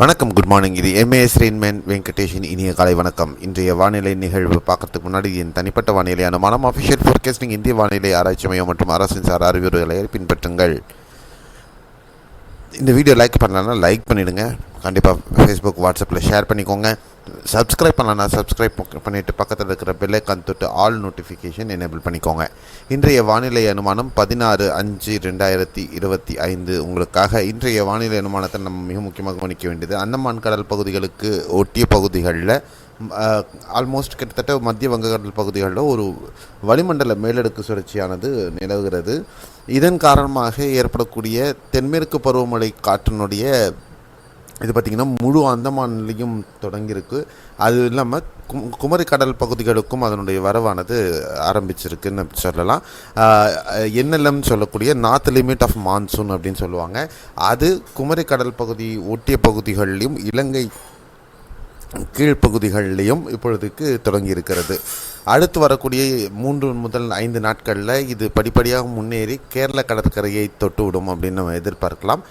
வணக்கம் good morning இது MAS Rainman வெங்கடேஷின் இனிய காலை வணக்கம். இன்றைய வானிலை நிகழ்வு பார்க்கறதுக்கு முன்னாடி என் தனிப்பட்ட வானிலை அனுமானம் அஃபிஷியல் ஃபோர்காஸ்டிங் இந்திய வானிலை ஆராய்ச்சி மையம் மற்றும் அரசின் சார் அறிவுரைகளை பின்பற்றுங்கள். இந்த வீடியோ லைக் பண்ணலன்னா லைக் பண்ணிவிடுங்க கண்டிப்பாக ஃபேஸ்புக் வாட்ஸ்அப்பில் ஷேர் பண்ணிக்கோங்க. சப்ஸ்கிரைப் பண்ணலன்னா சப்ஸ்கிரைப் பண்ணிவிட்டு பக்கத்தில் இருக்கிற பெல்லைக்கான் தொட்டு ஆல் நோட்டிஃபிகேஷன் எனேபிள் பண்ணிக்கோங்க. இன்றைய வானிலை அனுமானம் பதினாறு அஞ்சு ரெண்டாயிரத்தி இருபத்தி ஐந்து. உங்களுக்காக இன்றைய வானிலை அனுமானத்தை நம்ம மிக முக்கியமாக கவனிக்க வேண்டியது அந்தமான் கடல் பகுதிகளுக்கு ஒட்டிய பகுதிகளில் ஆல்மோஸ்ட் கிட்டத்தட்ட மத்திய வங்கக்கடல் பகுதிகளில் ஒரு வளிமண்டல மேலடுக்கு சுழற்சியானது நிலவுகிறது. இதன் காரணமாக ஏற்படக்கூடிய தென்மேற்கு பருவமழை காற்றினுடைய இது பார்த்திங்கன்னா முழு அந்தமான்லேயும் தொடங்கியிருக்கு. அது இல்லாமல் கும் குமரி கடல் பகுதிகளுக்கும் அதனுடைய வரவானது ஆரம்பிச்சிருக்குன்னு சொல்லலாம். என்எல்எம் சொல்லக்கூடிய நார்த் லிமிட் ஆஃப் மான்சூன் அப்படின்னு சொல்லுவாங்க. அது குமரி கடல் பகுதி ஒட்டிய பகுதிகளிலும் இலங்கை கீழ்ப்பகுதிகளிலையும் இப்பொழுதுக்கு தொடங்கி இருக்கிறது அடுத்து வரக்கூடிய மூன்று முதல் ஐந்து நாட்களில் இது படிப்படியாக முன்னேறி கேரள கடற்கரையை தொட்டுவிடும் அப்படின்னு நம்ம எதிர்பார்க்கலாம்.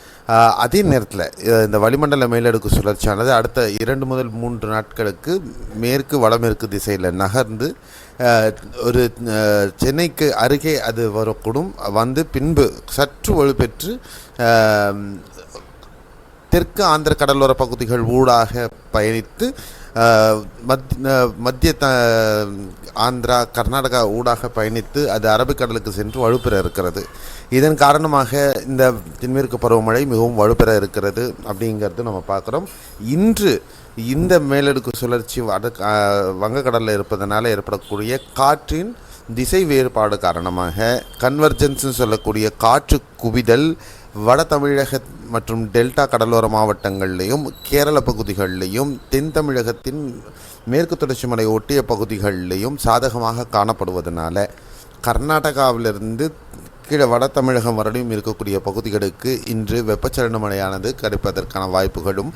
அதே நேரத்தில் இந்த வளிமண்டல மேலடுக்கு சுழற்சியானது அடுத்த இரண்டு முதல் மூன்று நாட்களுக்கு மேற்கு வடமேற்கு திசையில் நகர்ந்து ஒரு சென்னைக்கு அருகே அது வரக்கூடும். வந்து பின்பு சற்று வலுப்பெற்று தெற்கு ஆந்திர கடலோர பகுதிகள் ஊடாக பயணித்து மத் மத்திய த ஆந்திரா கர்நாடகா ஊடாக பயணித்து அது அரபிக்கடலுக்கு சென்று வலுப்பெற இருக்கிறது. இதன் காரணமாக இந்த தென்மேற்கு பருவமழை மிகவும் வலுப்பெற இருக்கிறது அப்படிங்கிறது நம்ம பார்க்குறோம். இன்று இந்த மேலடுக்கு சுழற்சி வட வங்கக்கடலில் இருப்பதனால் ஏற்படக்கூடிய காற்றின் திசை வேறுபாடு காரணமாக கன்வர்ஜென்ஸ்னு சொல்லக்கூடிய காற்று குவிதல் வட தமிழக மற்றும் டெல்டா கடலோர மாவட்டங்கள்லேயும் கேரள பகுதிகளிலையும் தென் தமிழகத்தின் மேற்கு தொடர்ச்சி மலை ஒட்டிய பகுதிகளிலையும் சாதகமாக காணப்படுவதனால கர்நாடகாவிலிருந்து கீழே வட தமிழகம் வரலையும் இருக்கக்கூடிய பகுதிகளுக்கு இன்று வெப்பச்சலன மழையானது கிடைப்பதற்கான வாய்ப்புகளும்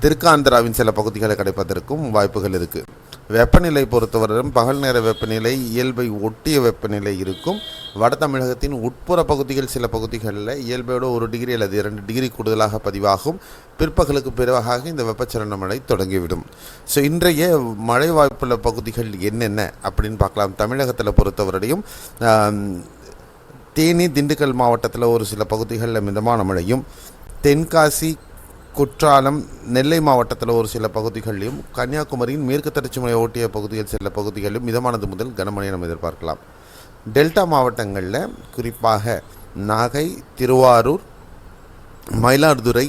தெற்காந்திராவின் சில பகுதிகளை கிடைப்பதற்கும் வாய்ப்புகள் இருக்குது வெப்பநிலை பொறுத்தவரையும் பகல் நேர வெப்பநிலை இயல்பை ஒட்டிய வெப்பநிலை இருக்கும். வட தமிழகத்தின் உட்புற பகுதிகள் சில பகுதிகளில் இயல்பையோட ஒரு டிகிரி அல்லது இரண்டு டிகிரி கூடுதலாக பதிவாகும். பிற்பகலுக்கு பிறகாக இந்த வெப்பச்சலன மழை தொடங்கிவிடும். ஸோ இன்றைய மழை வாய்ப்புள்ள பகுதிகள் என்னென்ன அப்படின்னு பார்க்கலாம். தமிழகத்தில் பொறுத்தவரையும் தேனி திண்டுக்கல் மாவட்டத்தில் ஒரு சில பகுதிகளில் மிதமான மழையும் தென்காசி குற்றாலம் நெல்லை மாவட்டத்தில் ஒரு சில பகுதிகளிலும் கன்னியாகுமரியின் மேற்கு தொடர்ச்சி மலை ஓட்டிய பகுதியில் சில பகுதிகளிலும் மிதமானது முதல் கனமழையை நம்ம எதிர்பார்க்கலாம். டெல்டா மாவட்டங்களில் குறிப்பாக நாகை திருவாரூர் மயிலாடுதுறை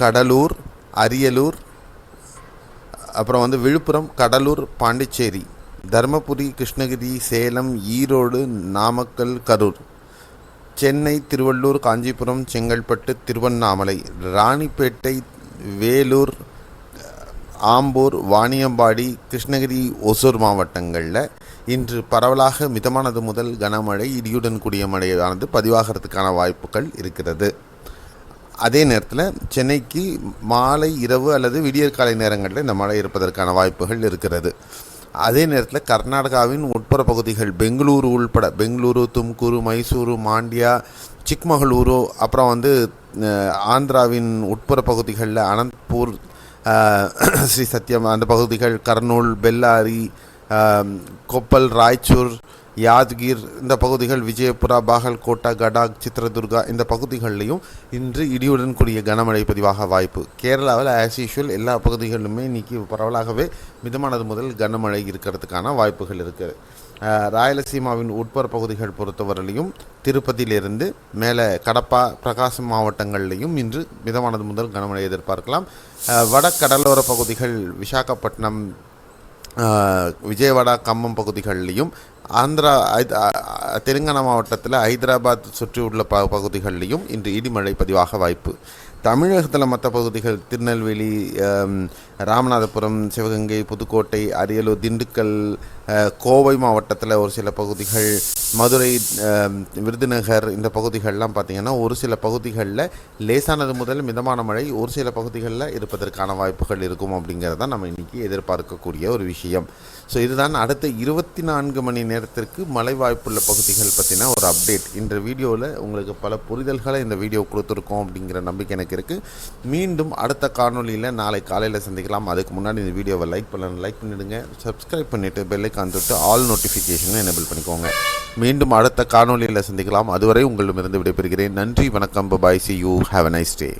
கடலூர் அரியலூர் அப்புறம் வந்து விழுப்புரம் கடலூர் பாண்டிச்சேரி தருமபுரி கிருஷ்ணகிரி சேலம் ஈரோடு நாமக்கல் கரூர். சென்னை திருவள்ளூர் காஞ்சிபுரம் செங்கல்பட்டு திருவண்ணாமலை ராணிப்பேட்டை வேலூர் ஆம்பூர் வாணியம்பாடி கிருஷ்ணகிரி ஒசூர் மாவட்டங்களில் இன்று பரவலாக மிதமானது முதல் கனமழை இடியுடன் கூடிய மழையானது பதிவாகிறதுக்கான வாய்ப்புகள் இருக்கிறது. அதே நேரத்தில் சென்னைக்கு மாலை இரவு அல்லது விடியற்காலை நேரங்களில் இந்த மழை இருப்பதற்கான வாய்ப்புகள் இருக்கிறது. அதே நேரத்தில் கர்நாடகாவின் உட்புற பகுதிகள் பெங்களூரு உள்பட பெங்களூரு தும்கூரு மைசூரு மாண்டியா சிக்மகளூரு அப்புறம் வந்து ஆந்திராவின் உட்புற பகுதிகளில் அனந்த்பூர் ஸ்ரீ சத்யம் அந்த பகுதிகள் கர்னூல் பெல்லாரி கொப்பல் ராய்ச்சூர் யாத்கீர் இந்த பகுதிகள் விஜயபுரா பாகல்கோட்டா கடாக் சித்ரதுர்கா இந்த பகுதிகளிலையும் இன்று இடியுடன் கூடிய கனமழை பதிவாக வாய்ப்பு. கேரளாவில் ஆஸ் யூஷுவல் எல்லா பகுதிகளிலுமே இன்றைக்கி பரவலாகவே மிதமானது முதல் கனமழை இருக்கிறதுக்கான வாய்ப்புகள் இருக்குது ராயலசீமாவின் உட்புற பகுதிகள் பொறுத்தவரையிலையும் திருப்பதியிலிருந்து மேலே கடப்பா பிரகாசம் மாவட்டங்கள்லையும் இன்று மிதமானது முதல் கனமழை எதிர்பார்க்கலாம். வட கடலோர பகுதிகள் விசாகப்பட்டினம் விஜயவாடா கம்மம் பகுதிகளிலையும் ஆந்திரா தெலுங்கானா மாவட்டத்தில் ஹைதராபாத் சுற்றி உள்ள ப பகுதிகளிலையும் இன்று இடிமழை பதிவாக வாய்ப்பு. தமிழகத்தில் மற்ற பகுதிகள் திருநெல்வேலி ராமநாதபுரம் சிவகங்கை புதுக்கோட்டை அரியலூர் திண்டுக்கல் கோவை மாவட்டத்தில் ஒரு சில பகுதிகள் மதுரை விருதுநகர் இந்த பகுதிகள்லாம் பார்த்திங்கன்னா ஒரு சில பகுதிகளில் லேசானது முதல் மிதமான மழை ஒரு சில பகுதிகளில் இருப்பதற்கான வாய்ப்புகள் இருக்கும் அப்படிங்கிறதான் நம்ம இன்றைக்கி எதிர்பார்க்கக்கூடிய ஒரு விஷயம். ஸோ இதுதான் அடுத்த இருபத்தி நான்கு மணி நேரத்திற்கு மழை வாய்ப்புள்ள பகுதிகள் பற்றின ஒரு அப்டேட் இந்த வீடியோவில் உங்களுக்கு பல புரிதல்களை இந்த வீடியோ கொடுத்துருக்கோம் அப்படிங்கிற நம்பிக்கை எனக்கு இருக்குது மீண்டும் அடுத்த காணொளியில் நாளை காலையில் சந்திக்கலாம். அதுக்கு முன்னாடி இந்த வீடியோவை லைக் பண்ணலாம் லைக் பண்ணிவிடுங்க சப்ஸ்கிரைப் பண்ணிவிட்டு பெல்லைக்கான் தொட்டு ஆல் நோட்டிஃபிகேஷனை எனேபிள் பண்ணிக்கோங்க. மீண்டும் அடுத்த காணொளியில் சந்திக்கலாம். அதுவரை உங்களிடமிருந்து விடைபெறுகிறேன். நன்றி வணக்கம். Bye see you have a nice day